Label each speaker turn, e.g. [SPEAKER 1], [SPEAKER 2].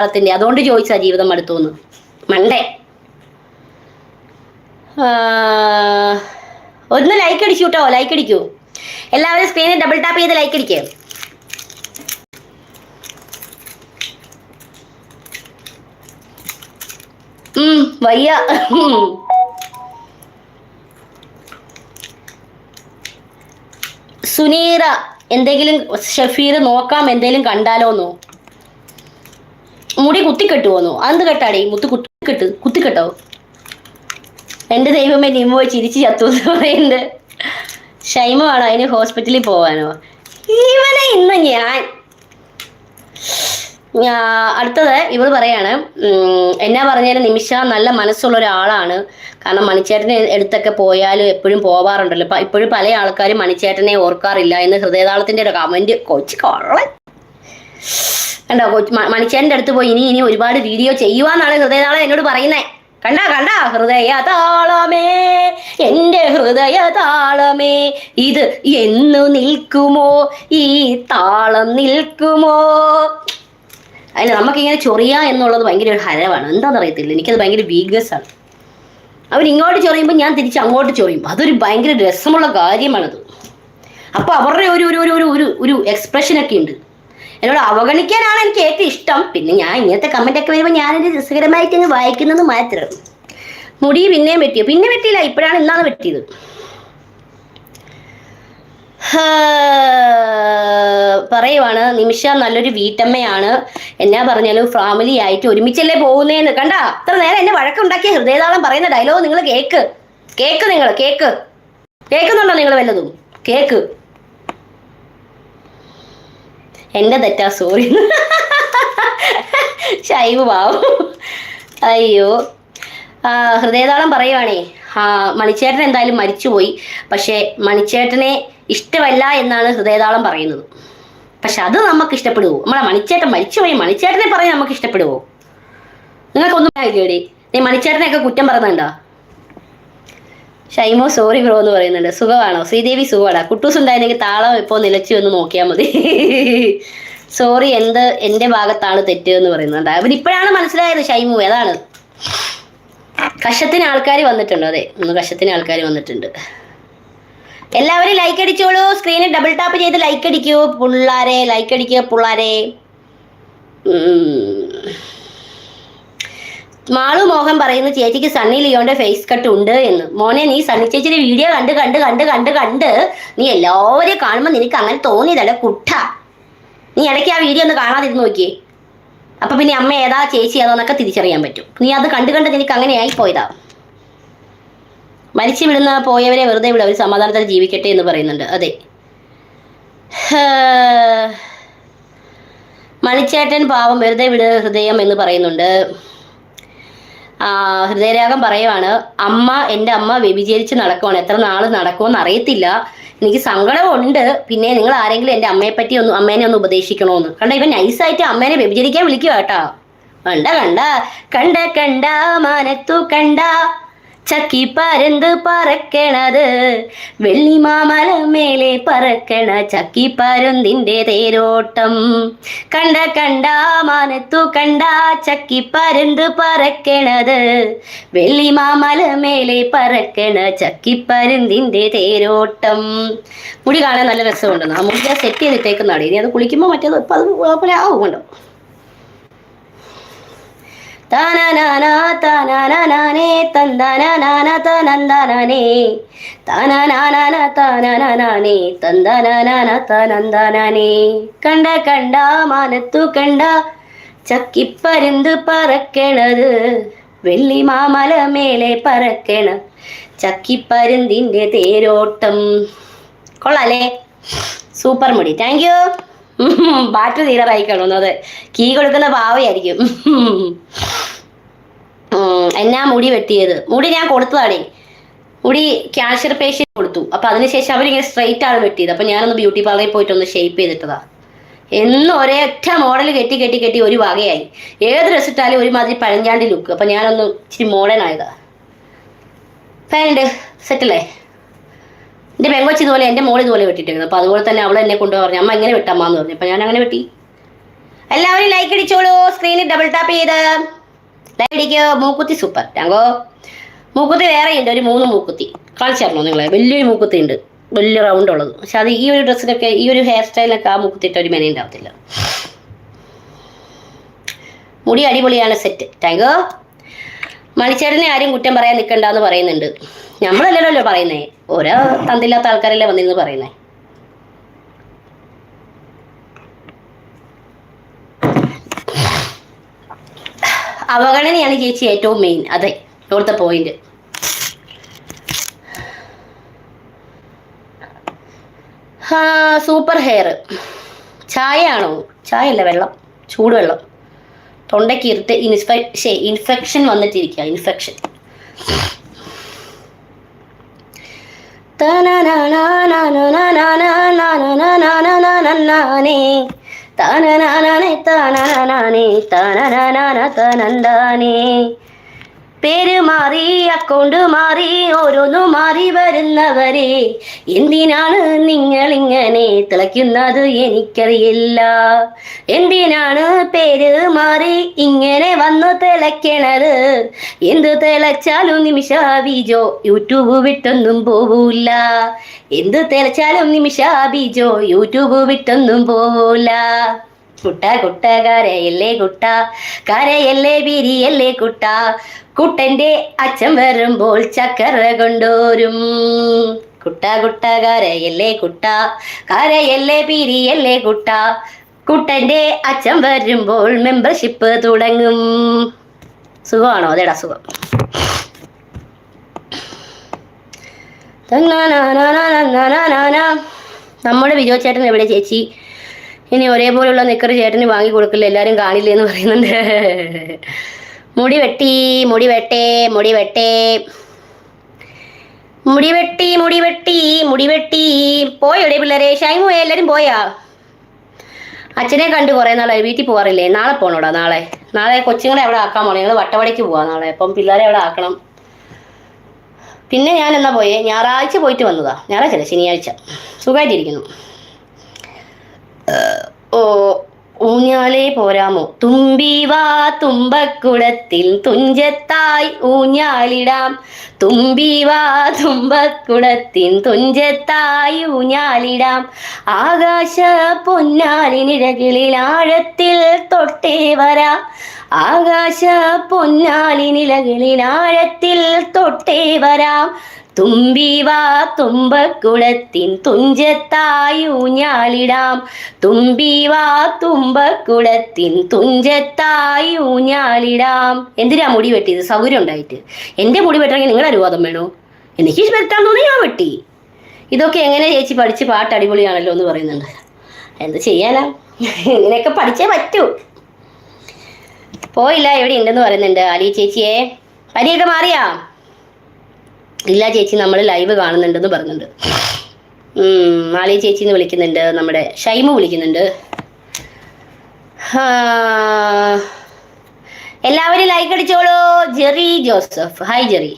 [SPEAKER 1] ഹൃദയത്തിന്റെ അതുകൊണ്ട് ചോദിച്ചാ ജീവിതം മടുത്തോന്ന്. മണ്ടേ. ഒന്ന് ലൈക്ക് അടിച്ചു കേട്ടോ ലൈക്ക് അടിക്കൂ. എല്ലാവരും സ്ക്രീനിൽ ഡബിൾ ടാപ്പ് ചെയ്ത് ലൈക്ക് അടിക്കേ. ഉം വയ്യ. സുനീറ എന്തെങ്കിലും ഷഫീർ നോക്കാം എന്തെങ്കിലും കണ്ടാലോന്നോ? മുടി കുത്തിക്കെട്ടുവോന്നോ അന്ത് കെട്ടാടേ? മുത്ത് കുത്തിക്കെട്ട് കുത്തിക്കെട്ടോ? എന്റെ ദൈവമേ നിമ്മോ ചിരിച്ച് ചത്തു എന്ന് പറയുന്നുണ്ട് ഷൈമ വേണോ? അതിന് ഹോസ്പിറ്റലിൽ പോവാനോ? ഇവനെ ഇന്ന് ഞാൻ അടുത്തത് ഇവർ പറയാണ് എന്നാ പറഞ്ഞാലും നിമിഷ നല്ല മനസ്സുള്ള ഒരാളാണ്. കാരണം മണിച്ചേട്ടനെ എടുത്തൊക്കെ പോയാലും എപ്പോഴും പോവാറുണ്ടല്ലോ. ഇപ്പൊ ഇപ്പോഴും പല ആൾക്കാരും മണിച്ചേട്ടനെ ഓർക്കാറില്ല എന്ന് ഹൃദയതാളത്തിന്റെ ഒരു കമന്റ് കൊച്ചു കൊള്ളൻ. കണ്ടോ കൊച്ചു മ- മണിച്ചേട്ടന്റെ അടുത്ത് പോയി ഇനി ഇനി ഒരുപാട് വീഡിയോ ചെയ്യുവാന്നാണ് ഹൃദയനാളെ എന്നോട് പറയുന്നേ. കണ്ടാ കണ്ടാ ഹൃദയ താളമേ എന്റെ ഹൃദയ താളമേ ഇത് എന്നു നിൽക്കുമോ? ഈ താളം നിൽക്കുമോ? അതിന് നമുക്കിങ്ങനെ ചൊറിയ എന്നുള്ളത് ഭയങ്കര ഒരു ഹരവാണ്. എന്താണെന്ന് അറിയത്തില്ല എനിക്കത് ഭയങ്കര വീക്ക്നെസ് ആണ്. അവർ ഇങ്ങോട്ട് ചൊറിയുമ്പോൾ ഞാൻ തിരിച്ച് അങ്ങോട്ട് ചൊറിയും. അതൊരു ഭയങ്കര രസമുള്ള കാര്യമാണത്. അപ്പോൾ അവരുടെ ഒരു ഒരു ഒരു ഒരു ഒരു എക്സ്പ്രഷനൊക്കെ ഉണ്ട്. എന്നോട് അവഗണിക്കാനാണ് എനിക്ക് ഏറ്റവും ഇഷ്ടം. പിന്നെ ഞാൻ ഇങ്ങനത്തെ കമന്റ് ഒക്കെ വരുമ്പോൾ ഞാനത് രസകരമായിട്ട് അങ്ങ് വായിക്കുന്നത് മാത്രം. മുടി പിന്നെയും വെട്ടിയോ? പിന്നെ വെട്ടിയില്ല. ഇപ്പോഴാണ് ഇന്നാണ് വെട്ടിയത്. പറയുവാണ് നിമിഷ നല്ലൊരു വീട്ടമ്മയാണ്. എന്നാ പറഞ്ഞാലും ഫാമിലി ആയിട്ട് ഒരുമിച്ചല്ലേ പോകുന്നേന്ന്. കണ്ട? അത്ര നേരം എന്നെ വഴക്കുണ്ടാക്കിയ ഹൃദയതാളം പറയുന്ന ഡയലോഗ് നിങ്ങൾ കേക്ക്. കേക്ക് നിങ്ങൾ കേക്ക്. കേൾക്കുന്നുണ്ടോ നിങ്ങൾ വല്ലതും? കേക്ക്. എന്റെ തെറ്റാ സോറി ഷൈവ് പാവം. അയ്യോ. ഹൃദയതാളം പറയുവാണേ. മണിച്ചേട്ടൻ എന്തായാലും മരിച്ചുപോയി. പക്ഷേ മണിച്ചേട്ടനെ ഇഷ്ടമല്ല എന്നാണ് ഹൃദയതാളം പറയുന്നത്. പക്ഷെ അത് നമുക്ക് ഇഷ്ടപ്പെടുവോ? നമ്മളെ മണിച്ചേട്ടൻ മരിച്ചുപോയി മണിച്ചേട്ടനെ പറഞ്ഞ് നമുക്ക് ഇഷ്ടപ്പെടുവോ? നിങ്ങൾക്കൊന്നും ഇല്ലേടി. നീ മണിച്ചേട്ടനെയൊക്കെ കുറ്റം പറയുന്നുണ്ടോ? ഷൈമോ സോറി ബ്രോ എന്ന് പറയുന്നുണ്ട്. സുഖമാണോ? ശ്രീദേവി സുഖമാടാ കുട്ടൂസ് ഉണ്ടായിരുന്നെങ്കിൽ താളം ഇപ്പോ നിലച്ചു എന്ന് നോക്കിയാൽ മതി. സോറി എന്ത് എന്റെ ഭാഗത്താണ് തെറ്റ് എന്ന് പറയുന്നുണ്ട്. അവൻ ഇപ്പോഴാണ് മനസ്സിലായത് ഷൈമു ഏതാണ്? കഷത്തിന് ആൾക്കാർ വന്നിട്ടുണ്ട്? അതെ ഒന്ന് കഷത്തിന് ആൾക്കാർ വന്നിട്ടുണ്ട്. എല്ലാവരും ലൈക്ക് അടിച്ചോളൂ. സ്ക്രീനിൽ ഡബിൾ ടാപ്പ് ചെയ്ത് ലൈക്ക് അടിക്കൂ. പിള്ളാരെ ലൈക്ക് അടിക്കുക പിള്ളാരെ. മാളു മോഹൻ പറയുന്നു ചേച്ചിക്ക് സണ്ണി ലിയോന്റെ ഫേസ് കട്ട് ഉണ്ട് എന്ന്. മോനെ നീ സണ്ണി ചേച്ചിയുടെ വീഡിയോ കണ്ട് കണ്ട് കണ്ട് കണ്ട് കണ്ട്. നീ എല്ലാവരെയും കാണുമ്പോൾ നിനക്ക് അങ്ങനെ തോന്നിയതല്ലേ കുട്ട? നീ ഇടയ്ക്ക് ആ വീഡിയോ ഒന്ന് കാണാതിരുന്ന് നോക്കിയേ. അപ്പൊ പിന്നെ അമ്മ ഏതാ ചേച്ചി ഏതാന്നൊക്കെ തിരിച്ചറിയാൻ പറ്റും. നീ അത് കണ്ടു കണ്ട് നിനക്ക് അങ്ങനെയായി പോയതാ മരിച്ചു വിടുന്ന പോയവരെ വെറുതെ വിടും അവർ സമാധാനത്തിൽ ജീവിക്കട്ടെ എന്ന് പറയുന്നുണ്ട്. അതെ. മണിച്ചേട്ടൻ പാവം വെറുതെ വിട് ഹൃദയം എന്ന് പറയുന്നുണ്ട്. ഹൃദയരാഗം പറയുവാണ് അമ്മ എന്റെ അമ്മ വ്യഭിചരിച്ച് നടക്കുവാണ്. എത്ര നാൾ നടക്കുമെന്ന് അറിയത്തില്ല. എനിക്ക് സങ്കടമുണ്ട് പിന്നെ നിങ്ങൾ ആരെങ്കിലും എന്റെ അമ്മയെ പറ്റി ഒന്ന് അമ്മേനെ ഒന്ന് ഉപദേശിക്കണോന്ന്. കണ്ട ഇവൻ നൈസായിട്ട് അമ്മേനെ വ്യഭിചരിക്കാൻ വിളിക്കുക കണ്ട കണ്ട. കണ്ട കണ്ട മാനത്തു കണ്ട. ചക്കി പരന്ത് പറക്കണത്. വെള്ളിമാമല മേലെ പറക്കണ ചക്കി പരന്തിന്റെ തേരോട്ടം. കണ്ട കണ്ട മാനത്തു കണ്ട ചക്കി പരന്ത് പറക്കണത്. വെള്ളിമാമല മേലെ പറക്കണ ചക്കി പരന്തിന്റെ തേരോട്ടം. മുടി കാണാൻ നല്ല രസമുണ്ട്. ആ മുടി സെറ്റ് ചെയ്തിട്ടേക്കുന്നതാണ്. ഇനി അത് കുളിക്കുമ്പോൾ മറ്റേത് ഇപ്പം അത് പോലെ ആവും കണ്ടോ കണ്ട മാനത്തു കണ്ട ചക്കിപ്പരുന്ത് പറക്കണത്. വെള്ളി മാമല മേലെ പറക്കണ ചക്കിപ്പരുന്തിന്റെ തേരോട്ടം. കൊള്ളാലേ. സൂപ്പർ മുടി. താങ്ക് യു ബാറ്ററി തീരാറായി കാണുന്നത് കീ കൊടുക്കുന്ന പാവയായിരിക്കും. എന്നാ മുടി വെട്ടിയത്? മുടി ഞാൻ കൊടുത്തതാണേ. മുടി ക്യാൻസർ പേഷ്യന്റ് കൊടുത്തു. അപ്പൊ അതിനുശേഷം അവരിങ്ങനെ സ്ട്രെയിറ്റ് ആണ് വെട്ടിയത്. അപ്പൊ ഞാനൊന്ന് ബ്യൂട്ടി പാർലറിൽ പോയിട്ട് ഒന്ന് ഷേപ്പ് ചെയ്തിട്ടതാ. എന്നും ഒരേറ്റ മോഡൽ കെട്ടി കെട്ടി കെട്ടി ഒരു വകയായി. ഏത് ഡ്രസ് ഇട്ടാലും ഒരുമാതിരി പഴഞ്ചാണ്ടി ലുക്ക് അപ്പൊ ഞാനൊന്ന് ഇച്ചിരി മോഡേൺ ആയതാ. ഫാനുണ്ട് സെറ്റല്ലേ എന്റെ പെങ്കൊച്ച് ഇതുപോലെ എന്റെ മോൾ ഇതുപോലെ വെട്ടിട്ടിരുന്നു അപ്പോൾ അതുപോലെ തന്നെ അവൾ എന്നെ കൊണ്ടുപോയി പറഞ്ഞു അമ്മ ഇങ്ങനെ വെട്ടാമെന്ന് എന്ന് പറഞ്ഞു. അപ്പോൾ ഞാൻ അങ്ങനെ വെട്ടി. എല്ലാവരും ലൈക്ക് അടിച്ചോളൂ. സ്ക്രീനിൽ ഡബിൾ ടാപ്പ് ചെയ്ത്. ലൈക്ക് അടിക്കോ മൂക്കുത്തി സൂപ്പർ ടാങ്കോ? മൂക്കുത്തി വേറെ ഉണ്ട്. ഒരു മൂന്ന് മൂക്കുത്തി. കളിച്ചറിഞ്ഞോ നിങ്ങളെ? വലിയൊരു മൂക്കുത്തി ഉണ്ട്. വലിയ റൗണ്ട് ഉള്ളത്. പക്ഷെ അത് ഈ ഒരു ഡ്രസ്സിനൊക്കെ ഈ ഒരു ഹെയർ സ്റ്റൈലൊക്കെ ആ മൂക്കുത്തിട്ട് ഒരു മെന ഉണ്ടാവത്തില്ല മുടി അടിപൊളിയാണ് സെറ്റ് ടാങ്കോ? മണിച്ചേട്ടനെ ആരും കുറ്റം പറയാൻ നിൽക്കണ്ടെന്ന് പറയുന്നുണ്ട്. നമ്മളല്ലല്ലോ പറയുന്നേ. ഓരോ തന്തില്ലാത്ത ആൾക്കാരല്ലേ വന്നിരുന്ന് പറയുന്നേ. അവഗണനയാണ് ചേച്ചി ഏറ്റവും മെയിൻ അതെ ഇവിടുത്തെ പോയിന്റ് സൂപ്പർ ഹെയർ ചായ ആണോ ചായ അല്ല വെള്ളം. ചൂടുവെള്ളം. തൊണ്ടയ്ക്ക് ഇരുട്ട് ഇൻഫെ ഇൻഫെക്ഷൻ വന്നിട്ടിരിക്കുക ഇൻഫെക്ഷൻ தானே தானே தானே தானே தானே പേര് മാറി അക്കൗണ്ട് മാറി ഓരോന്നു മാറി വരുന്നവരെ. എന്തിനാണ് നിങ്ങൾ ഇങ്ങനെ തിളയ്ക്കുന്നത് എനിക്കറിയില്ല. എന്തിനാണ് പേര് മാറി ഇങ്ങനെ വന്ന് തിളയ്ക്കണത്? എന്ത് തിളച്ചാലും നിമിഷ ബീജോ യൂട്യൂബ് വിട്ടൊന്നും പോവൂല. എന്ത് തിളച്ചാലും നിമിഷ ബീജോ യൂട്യൂബ് വിട്ടൊന്നും പോവൂല. കുട്ട കുട്ട? കരയല്ലേ കുട്ട കരയല്ലേ ബിരിയല്ലേ കുട്ട? കുട്ടന്റെ അച്ഛൻ വരുമ്പോൾ ചക്കര കൊണ്ടോരും. കുട്ട കുട്ട? കരയല്ലേ കുട്ട കരയല്ലേ പിരിയല്ലേ കുട്ട? കുട്ടന്റെ അച്ഛൻ വരുമ്പോൾ മെമ്പർഷിപ്പ് തുടങ്ങും. സുഖമാണോ? അതേടാ സുഖം. നമ്മുടെ വിജോ ചേട്ടൻ എവിടെ ചേച്ചി? ഇനി ഒരേപോലെയുള്ള നിക്കർ ചേട്ടന് വാങ്ങി കൊടുക്കില്ല? എല്ലാരും കാണില്ലേ എന്ന് പറയുന്നുണ്ട്. മുടി വെട്ടി മുടി വെട്ടേ മുടി വെട്ടേ. മുടി വെട്ടി മുടി വെട്ടി മുടി വെട്ടി. പോയോടെ പിള്ളേരെ? ഷൈമു എല്ലാരും പോയാ? അച്ഛനെ കണ്ട് കുറേ നാളായി. വീട്ടിൽ പോകാറില്ലേ നാളെ പോണോടാ നാളെ. നാളെ കൊച്ചുങ്ങളെ അവിടെ ആക്കാൻ പോണേ. ഞങ്ങൾ വട്ടവടയ്ക്ക് പോവാ നാളെ. അപ്പം പിള്ളേരെ അവിടെ ആക്കണം. പിന്നെ ഞാൻ എന്നാ പോയേ? ഞായറാഴ്ച പോയിട്ട് വന്നതാ. ഞായറാഴ്ച അല്ല ശനിയാഴ്ച. സുഖമായിട്ടിരിക്കുന്നു ഓ ഊഞ്ഞാലേ പോരാമോ? തുമ്പി വാ തുമ്പക്കുടത്തിൽ തുഞ്ചത്തായി ഊഞ്ഞാലിടാം. തുമ്പി വാ തുമ്പക്കുടത്തിൻ തുഞ്ചത്തായി ഊഞ്ഞാലിടാം. ആകാശ പൊന്നാലിനിഴകളിൽ ആഴത്തിൽ തൊട്ടേ വരാം. ആകാശ പൊന്നാലിനിലകളിൽ ആഴത്തിൽ തൊട്ടേ വരാം. തുമ്പി വാ തുമ്പക്കുളത്തിൻ തുഞ്ചത്തായി തുമ്പി വാ തുമ്പക്കുളത്തിൻ തുഞ്ചത്തായി ഊഞ്ഞാലിടാം എന്തിനാ മുടി വെട്ടിയത്? സൗകര്യം ഉണ്ടായിട്ട്. എന്റെ മുടി വെട്ടണമെങ്കിൽ നിങ്ങളുടെ അനുവാദം വേണോ? എനിക്ക് വെട്ടാൻ തോന്നി ഞാൻ വെട്ടി. ഇതൊക്കെ എങ്ങനെ ചേച്ചി പഠിച്ച് പാട്ട് അടിപൊളിയാണല്ലോ എന്ന് പറയുന്നുണ്ട്. എന്ത് ചെയ്യാനാ? ഇങ്ങനെയൊക്കെ പഠിച്ചേ പറ്റൂ. പോയില്ല എവിടെ ഉണ്ടെന്ന് പറയുന്നുണ്ട് അലി ചേച്ചിയെ. പനിയൊക്കെ മാറിയാ? ഇല്ല ചേച്ചി നമ്മൾ ലൈവ് കാണുന്നുണ്ടെന്ന് പറയുന്നുണ്ട് മാളി ചേച്ചി എന്ന് വിളിക്കുന്നുണ്ട് നമ്മുടെ ഷൈമ വിളിക്കുന്നുണ്ട്. എല്ലാവരും ലൈക്ക് അടിച്ചോളൂ. Jerry Joseph. Hi Jerry.